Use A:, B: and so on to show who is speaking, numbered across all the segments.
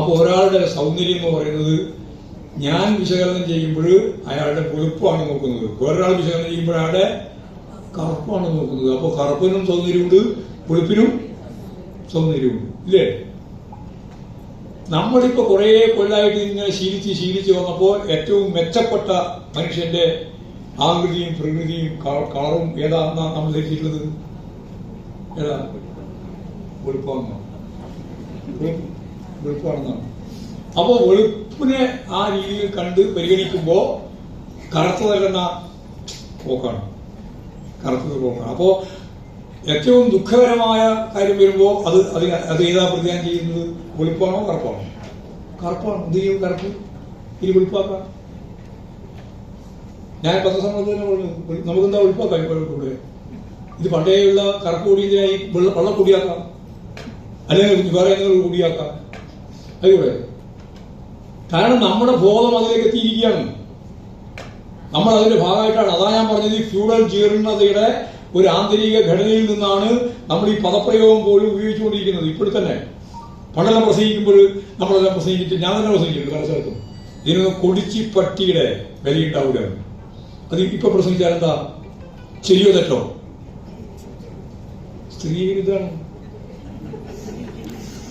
A: അപ്പൊ ഒരാളുടെ സൗന്ദര്യം എന്ന് പറയുന്നത് ഞാൻ വിശകലനം ചെയ്യുമ്പോൾ അയാളുടെ വെളുപ്പാണ് നോക്കുന്നത്. വേറൊരാൾ വിശകലനം ചെയ്യുമ്പോൾ അയാളുടെ കറുപ്പാണ് നോക്കുന്നത്. അപ്പോൾ കറുപ്പിനും സൗന്ദര്യമുണ്ട് വെളുപ്പിനും സൗന്ദര്യമുണ്ട്. ഇല്ലേ? നമ്മളിപ്പോ കുറേ കൊല്ലായിട്ട് ഇങ്ങനെ ശീലിച്ച് ശീലിച്ച് വന്നപ്പോൾ ഏറ്റവും മെച്ചപ്പെട്ട മനുഷ്യന്റെ ആകൃതിയും പ്രകൃതിയും കളറും ഏതാണെന്നാണ് നമ്മൾ ധരിച്ചിട്ടുള്ളത് ഏതാ? വെളുപ്പാണെന്നാണ് വെളുപ്പ് വെളുപ്പാണെന്നാണ് അപ്പോൾ വെളുപ്പിനെ ആ രീതിയിൽ കണ്ട് പരിഗണിക്കുമ്പോൾ നൽകുന്ന പോക്കാണ്. കറുത്തത് പോക്കാണ്. അപ്പോൾ ഏറ്റവും ദുഃഖകരമായ കാര്യം വരുമ്പോൾ അത് അത് അത് ഏതാ പ്രതിദാനം ചെയ്യുന്നത്? വെളുപ്പാണോ കറുപ്പാണോ? കറുപ്പാണ്. എന്ത് ചെയ്യും കറുപ്പ്? ഇനി വെളുപ്പാക്കാം. ഞാൻ പത്രസമ്മേളനത്തിൽ തന്നെ പറഞ്ഞു. നമുക്കെന്താ വെളുപ്പാക്കാം ഇപ്പോൾ കൂടെ? ഇത് പണ്ടേയുള്ള കറുപ്പ് പൊടിയതിനായി വെള്ള കൂടിയാക്കാം അല്ലെങ്കിൽ വേറെ ഏതെങ്കിലും പൊടിയാക്കാം? അതുകൂടെ കാരണം നമ്മുടെ ബോധം അതിലേക്ക് എത്തിയിരിക്കുകയാണ്. നമ്മൾ അതിന്റെ ഭാഗമായിട്ടാണ്. അതാ ഞാൻ പറഞ്ഞത് ഈ ഫ്യൂഡൽ ജീർണതയുടെ ഒരു ആന്തരിക ഘടനയിൽ നിന്നാണ് നമ്മൾ ഈ പദപ്രയോഗം പോലും ഉപയോഗിച്ചുകൊണ്ടിരിക്കുന്നത്. ഇപ്പോഴും തന്നെ. പണ്ടെല്ലാം പ്രസംഗിക്കുമ്പോൾ നമ്മളെല്ലാം പ്രസംഗിച്ചിട്ട് ഞാൻ തന്നെ പ്രസംഗിച്ചിട്ടുണ്ട് പല സ്ഥലത്തും. ഇതിനൊന്ന് കൊടിച്ചി പട്ടിയുടെ വിലയുണ്ടാവുകയാണ് അത് ഇപ്പൊ പ്രസംഗിച്ചാൽ എന്താ? ശരിയോ തെറ്റോ? സ്ത്രീ വിരുദ്ധാണ്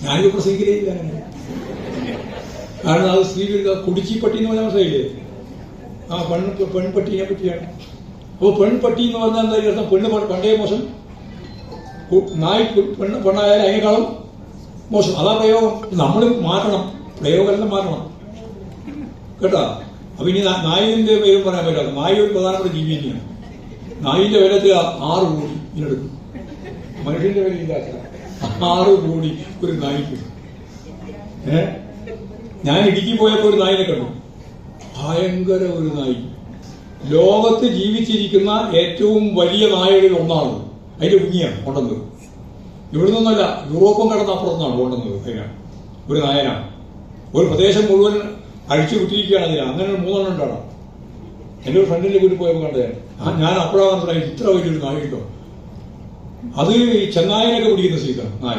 A: ഞാനിത് പ്രസംഗിക്കലേ അങ്ങനെ. കാരണം അത് സ്ത്രീകളുടെ കുടിച്ചിപ്പട്ടി എന്ന് പറഞ്ഞാൽ മനസ്സിലായില്ലേ? ആ പെൺ പെൺപട്ടിയെ പറ്റിയാണ് അപ്പോൾ പെൺപട്ടി എന്ന് പറഞ്ഞാൽ എന്താ അർത്ഥം പെണ്ണ് പണ്ടേ മോശം. നായി പെണ്ണ് പെണ്ണായാലും അതിനേക്കാളും മോശം. അതാ പ്രയോഗം. നമ്മൾ മാറ്റണം. പ്രയോഗമെല്ലാം മാറ്റണം. കേട്ടോ? അപ്പൊ ഇനി നായിന്റെ പേരും പറയാൻ പറ്റാത്ത നായ ഒരു പ്രധാനപ്പെട്ട ജീവി തന്നെയാണ്. നായിന്റെ വിലത്തിൽ ആറ് കോടി. ഇതിനെടുക്കും. മനുഷ്യന്റെ വില ഇല്ലാത്ത ആറ് കോടി ഒരു നായിക്ക്. ഏ? ഞാൻ ഇടുക്കി പോയപ്പോ ഒരു നായിനെ കണ്ടു. ഭയങ്കര ഒരു നായി. ലോകത്ത് ജീവിച്ചിരിക്കുന്ന ഏറ്റവും വലിയ നായകളിൽ ഒന്നാണ്. അതിന്റെ കുഞ്ഞിയാണ് കൊണ്ടുവന്നത് ഇവിടെ നിന്നല്ല യൂറോപ്പും കടന്ന് അപ്പുറത്തുനിന്നാണ് കൊണ്ടുവന്നത് അതിനാണ് ഒരു നായനാണ് ഒരു പ്രദേശം മുഴുവൻ അഴിച്ചു വിട്ടിരിക്കുകയാണ് അതിനാ. അങ്ങനെ മൂന്നെണ്ണം ഉണ്ടാണ്. എന്റെ ഒരു ഫ്രണ്ടിന്റെ വീട്ടിൽ പോയപ്പോൾ കണ്ടതാണ് ഞാൻ. അപ്പോഴാണ് മനസ്സിലായി ഇത്ര വലിയൊരു നായുണ്ടോ അത് ചെന്നായനൊക്കെ പിടിക്കുന്ന സീറ്റാണ് നായ.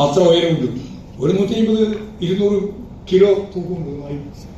A: അത്ര ഉയരമുണ്ട്. 俺のテーブル、イルノル、キロ、東本部のないんですよ。